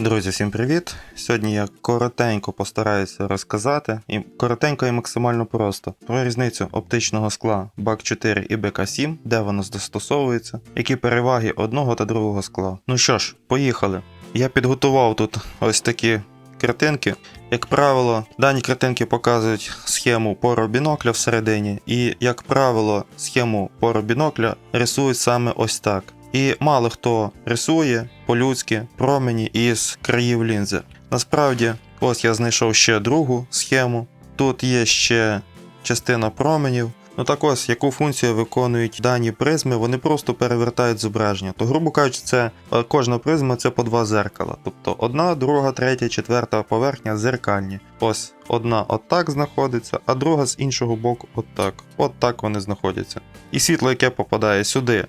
Друзі, всім привіт! Сьогодні я коротенько постараюся розказати і коротенько і максимально просто про різницю оптичного скла BAK 4 і BK7, де воно застосовується, які переваги одного та другого скла. Ну що ж, поїхали. Я підготував тут ось такі картинки. Як правило, дані картинки показують схему поробінокля всередині, і, як правило, схему поробінокля рисують саме ось так. І мало хто рисує по-людськи промені із країв лінзи. Насправді, ось я знайшов ще другу схему. Тут є ще частина променів. Ну так ось, яку функцію виконують дані призми, вони просто перевертають зображення. То, грубо кажучи, це е, кожна призма це по два зеркала. Тобто одна, друга, третя, четверта поверхня зеркальні. Ось одна отак знаходиться, а друга з іншого боку отак. От так вони знаходяться. І світло, яке попадає сюди,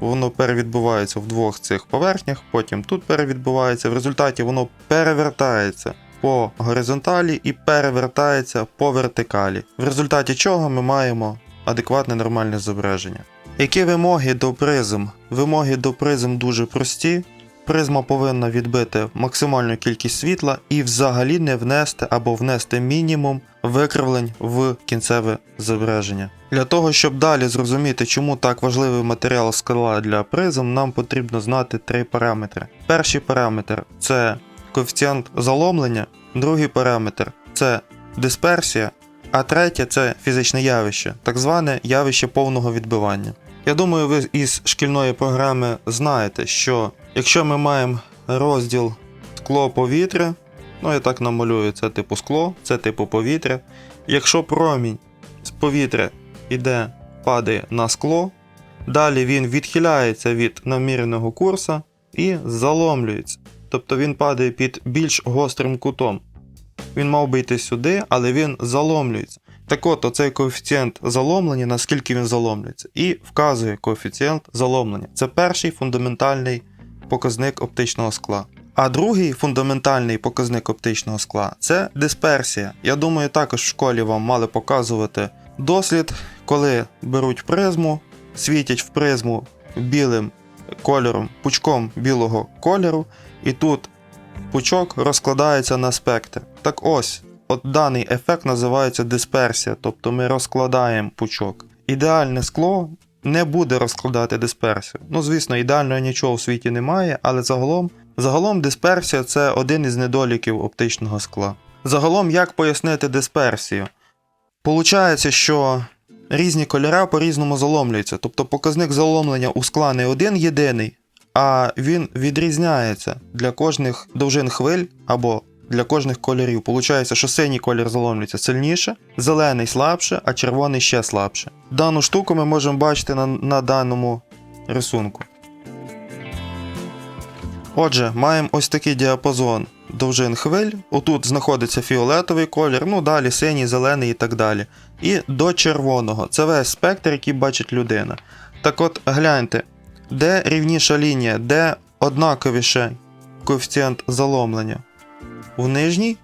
воно перевідбувається в двох цих поверхнях, потім тут перевідбувається. В результаті воно перевертається по горизонталі і перевертається по вертикалі. В результаті чого ми маємо адекватне нормальне зображення. Які вимоги до призм? Вимоги до призм дуже прості. Призма повинна відбити максимальну кількість світла і взагалі не внести або внести мінімум викривлень в кінцеве зображення. Для того, щоб далі зрозуміти, чому так важливий матеріал скала для призм, нам потрібно знати три параметри. Перший параметр це коефіцієнт заломлення, другий параметр це дисперсія, а третє це фізичне явище, так зване явище повного відбивання. Я думаю, ви із шкільної програми знаєте, що якщо ми маємо розділ скло повітря, ну я так намалюю, це типу скло, це типу повітря. Якщо промінь з повітря йде, падає на скло, далі він відхиляється від наміреного курсу і заломлюється. Тобто він падає під більш гострим кутом. Він мав би йти сюди, але він заломлюється. Так от, оцей коефіцієнт заломлення, наскільки він заломлюється, і вказує коефіцієнт заломлення. Це перший фундаментальний показник оптичного скла. А другий фундаментальний показник оптичного скла це дисперсія. Я думаю, також в школі вам мали показувати дослід, коли беруть призму, світять в призму білим кольором, пучком білого кольору, і тут пучок розкладається на спектр. Так ось, от даний ефект називається дисперсія, тобто ми розкладаємо пучок. Ідеальне скло не буде розкладати дисперсію. Ну, звісно, ідеального нічого в світі немає, але загалом, загалом дисперсія це один із недоліків оптичного скла. Загалом, як пояснити дисперсію? Получається, що різні кольори по-різному заломлюються, тобто показник заломлення у скла не один єдиний, а він відрізняється для кожних довжин хвиль або для кожних кольорів. Получається, що синій колір заломлюється сильніше, зелений слабше, а червоний ще слабше. Дану штуку ми можемо бачити на, на даному рисунку. Отже, маємо ось такий діапазон довжин хвиль. Отут знаходиться фіолетовий колір, ну далі синій, зелений і так далі. І до червоного. Це весь спектр, який бачить людина. Так от гляньте, де рівніша лінія, де однаковіше коефіцієнт заломлення? У нижній?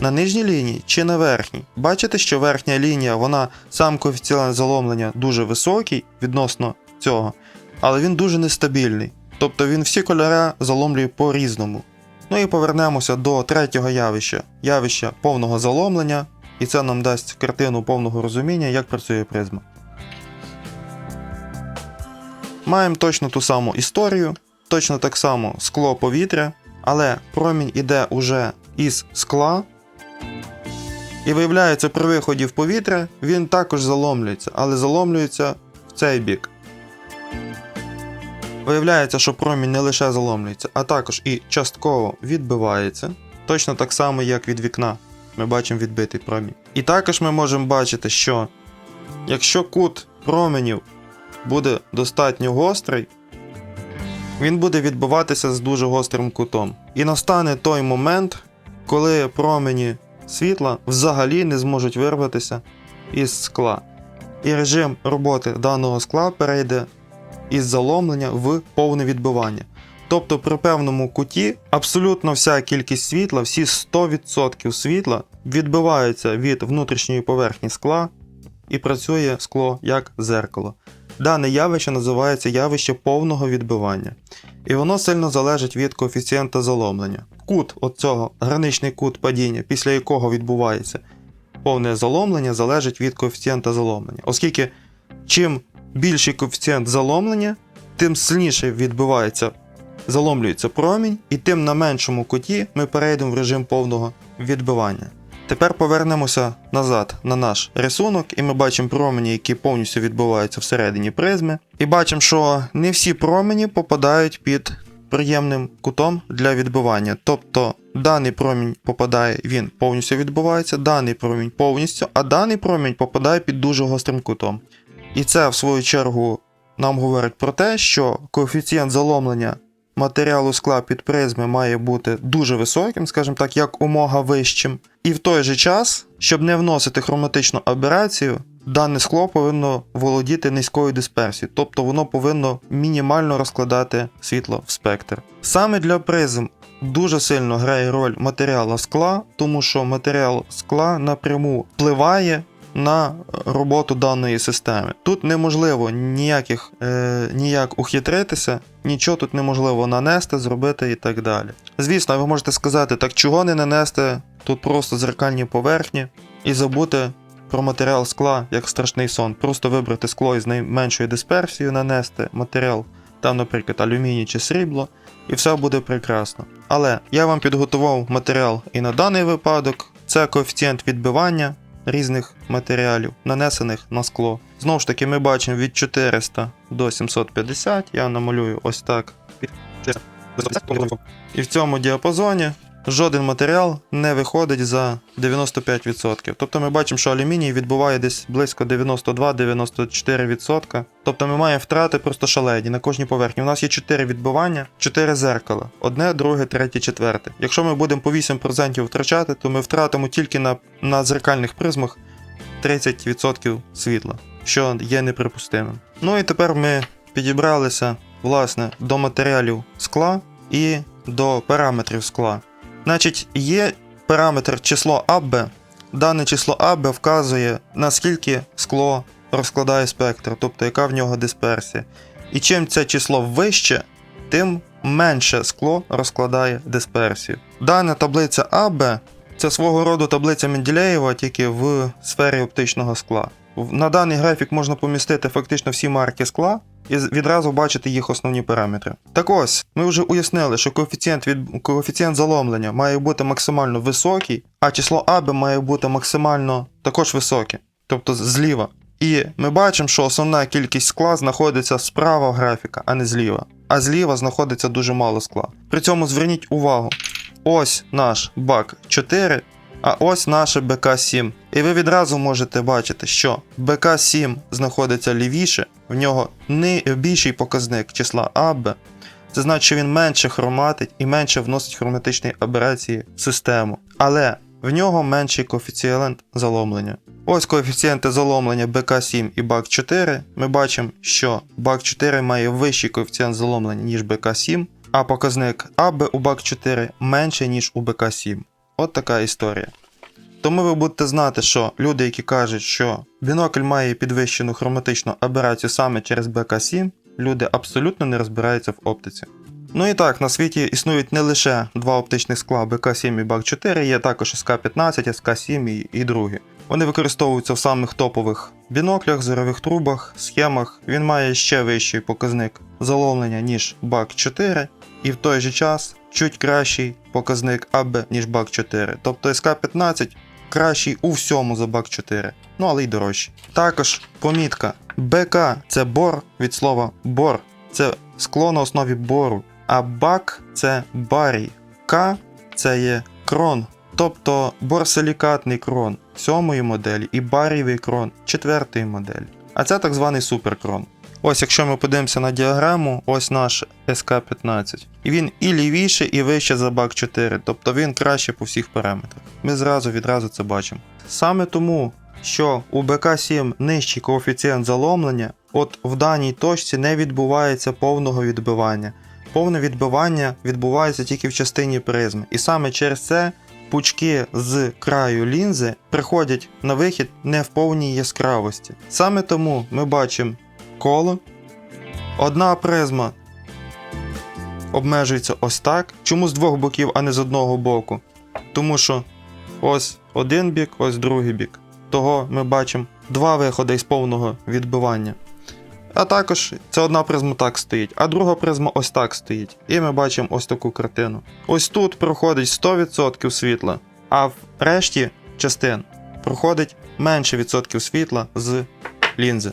На нижній лінії чи на верхній? Бачите, що верхня лінія, вона сам коефіцієнт заломлення дуже високий відносно цього, але він дуже нестабільний. Тобто він всі кольори заломлює по-різному. Ну і повернемося до третього явища явища повного заломлення, і це нам дасть картину повного розуміння, як працює призма. Маємо точно ту саму історію, точно так само скло повітря, але промінь іде уже із скла. І виявляється, при виході в повітря він також заломлюється, але заломлюється в цей бік. Виявляється, що промінь не лише заломлюється, а також і частково відбивається, точно так само, як від вікна. Ми бачимо відбитий промінь. І також ми можемо бачити, що якщо кут променів буде достатньо гострий, він буде відбиватися з дуже гострим кутом. І настане той момент, коли промені світла взагалі не зможуть вирватися із скла. І режим роботи даного скла перейде із заломлення в повне відбивання. Тобто при певному куті абсолютно вся кількість світла, всі 100% світла відбиваються від внутрішньої поверхні скла і працює скло як зеркало. Дане явище називається явище повного відбивання. І воно сильно залежить від коефіцієнта заломлення. Кут оцього граничний кут падіння, після якого відбувається повне заломлення, залежить від коефіцієнта заломлення. Оскільки чим більший коефіцієнт заломлення, тим сильніше відбивається, заломлюється промінь, і тим на меншому куті ми перейдемо в режим повного відбивання. Тепер повернемося назад на наш рисунок, і ми бачимо промені, які повністю відбуваються всередині призми. І бачимо, що не всі промені попадають під приємним кутом для відбивання. Тобто даний промінь попадає, він повністю відбувається, даний промінь повністю, а даний промінь попадає під дуже гострим кутом. І це, в свою чергу, нам говорить про те, що коефіцієнт заломлення матеріалу скла під призми має бути дуже високим, скажімо так, як умога вищим. І в той же час, щоб не вносити хроматичну аберацію, дане скло повинно володіти низькою дисперсією, тобто воно повинно мінімально розкладати світло в спектр. Саме для призм дуже сильно грає роль матеріалу скла, тому що матеріал скла напряму впливає на роботу даної системи. Тут неможливо ніяких, е, ніяк ухитритися, нічого тут неможливо нанести, зробити і так далі. Звісно, ви можете сказати, так чого не нанести тут просто зеркальні поверхні і забути про матеріал скла як страшний сон. Просто вибрати скло із найменшою дисперсією, нанести матеріал, там, наприклад, алюміній чи срібло, і все буде прекрасно. Але я вам підготував матеріал і на даний випадок. Це коефіцієнт відбивання різних матеріалів, нанесених на скло. Знову ж таки, ми бачимо від 400 до 750. Я намалюю ось так. І в цьому діапазоні жоден матеріал не виходить за 95%. Тобто ми бачимо, що алюміній відбуває десь близько 92-94%. Тобто ми маємо втрати просто шалені на кожній поверхні. У нас є 4 відбивання, 4 зеркала. Одне, друге, третє, четверте. Якщо ми будемо по 8% втрачати, то ми втратимо тільки на, на зеркальних призмах 30% світла, що є неприпустимим. Ну і тепер ми підібралися власне до матеріалів скла і до параметрів скла. Значить, є параметр число АБ. Дане число АБ вказує, наскільки скло розкладає спектр, тобто яка в нього дисперсія. І чим це число вище, тим менше скло розкладає дисперсію. Дана таблиця АБ це свого роду таблиця Менделєєва, тільки в сфері оптичного скла. На даний графік можна помістити фактично всі марки скла і відразу бачити їх основні параметри. Так ось, ми вже уяснили, що коефіцієнт, від... коефіцієнт заломлення має бути максимально високий, а число АБ має бути максимально також високе, тобто зліва. І ми бачимо, що основна кількість скла знаходиться справа графіка, а не зліва. А зліва знаходиться дуже мало скла. При цьому зверніть увагу: ось наш бак 4, а ось наше БК7. І ви відразу можете бачити, що БК7 знаходиться лівіше, в нього не більший показник числа АБ. Це значить, що він менше хроматить і менше вносить хроматичні аберації в систему. Але в нього менший коефіцієнт заломлення. Ось коефіцієнти заломлення БК7 і БАК4. Ми бачимо, що БАК4 має вищий коефіцієнт заломлення, ніж БК7, а показник АБ у БАК4 менший, ніж у БК7. От така історія. Тому ви будете знати, що люди, які кажуть, що бінокль має підвищену хроматичну аберацію саме через БК7, люди абсолютно не розбираються в оптиці. Ну і так, на світі існують не лише два оптичних скла БК7 і БАК4, є також СК15, СК7 і, другі. Вони використовуються в самих топових біноклях, зорових трубах, схемах. Він має ще вищий показник заломлення, ніж БАК4, і в той же час чуть кращий показник АБ, ніж БАК4. Тобто СК15 кращий у всьому за БАК4, ну але й дорожчий. Також помітка: БК це бор від слова бор, це скло на основі бору, а бак це барій, К це є крон, тобто борсилікатний крон сьомої моделі і барієвий крон четвертої моделі. А це так званий суперкрон. Ось, якщо ми подивимося на діаграму, ось наш СК-15. І він і лівіше, і вище за бак 4, тобто він краще по всіх параметрах. Ми зразу відразу це бачимо. Саме тому, що у БК7 нижчий коефіцієнт заломлення, от в даній точці не відбувається повного відбивання. Повне відбивання відбувається тільки в частині призми. І саме через це пучки з краю лінзи приходять на вихід не в повній яскравості. Саме тому ми бачимо коло. Одна призма обмежується ось так. Чому з двох боків, а не з одного боку? Тому що ось один бік, ось другий бік. Того ми бачимо два виходи із повного відбивання. А також це одна призма так стоїть, а друга призма ось так стоїть. І ми бачимо ось таку картину. Ось тут проходить 100% світла, а в решті частин проходить менше відсотків світла з лінзи.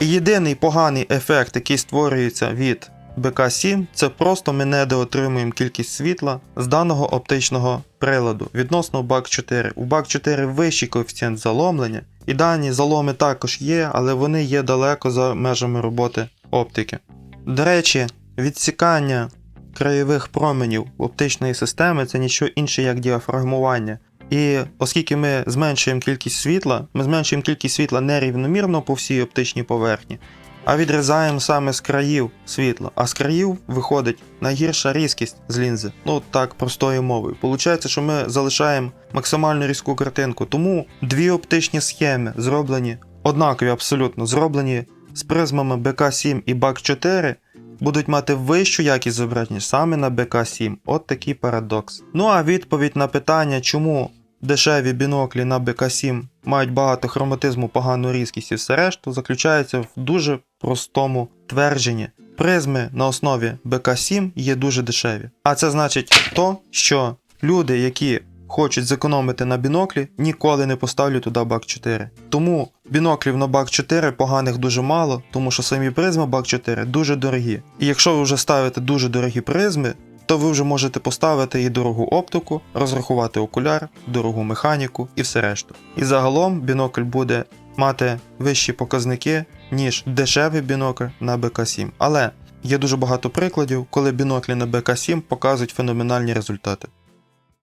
Єдиний поганий ефект, який створюється від БК7, це просто ми недоотримуємо кількість світла з даного оптичного приладу відносно бак 4. У бак 4 вищий коефіцієнт заломлення, і дані заломи також є, але вони є далеко за межами роботи оптики. До речі, відсікання краєвих променів оптичної системи це нічого інше, як діафрагмування. І оскільки ми зменшуємо кількість світла, ми зменшуємо кількість світла нерівномірно по всій оптичній поверхні, а відрізаємо саме з країв світла. А з країв виходить найгірша різкість з лінзи. Ну так простою мовою. Получається, що ми залишаємо максимально різку картинку. Тому дві оптичні схеми зроблені однакові абсолютно, зроблені з призмами BK7 і BAK4 будуть мати вищу якість зображення саме на BK7. От такий парадокс. Ну а відповідь на питання, чому дешеві біноклі на BK7 мають багато хроматизму, погану різкість і все решту, заключається в дуже простому твердженні. Призми на основі BK7 є дуже дешеві. А це значить то, що люди, які хочуть зекономити на біноклі, ніколи не поставлять туди бак 4. Тому біноклів на бак 4 поганих дуже мало, тому що самі призми бак 4 дуже дорогі. І якщо ви вже ставите дуже дорогі призми, то ви вже можете поставити і дорогу оптику, розрахувати окуляр, дорогу механіку і все решту. І загалом бінокль буде мати вищі показники, ніж дешевий бінокль на БК7. Але є дуже багато прикладів, коли біноклі на БК7 показують феноменальні результати.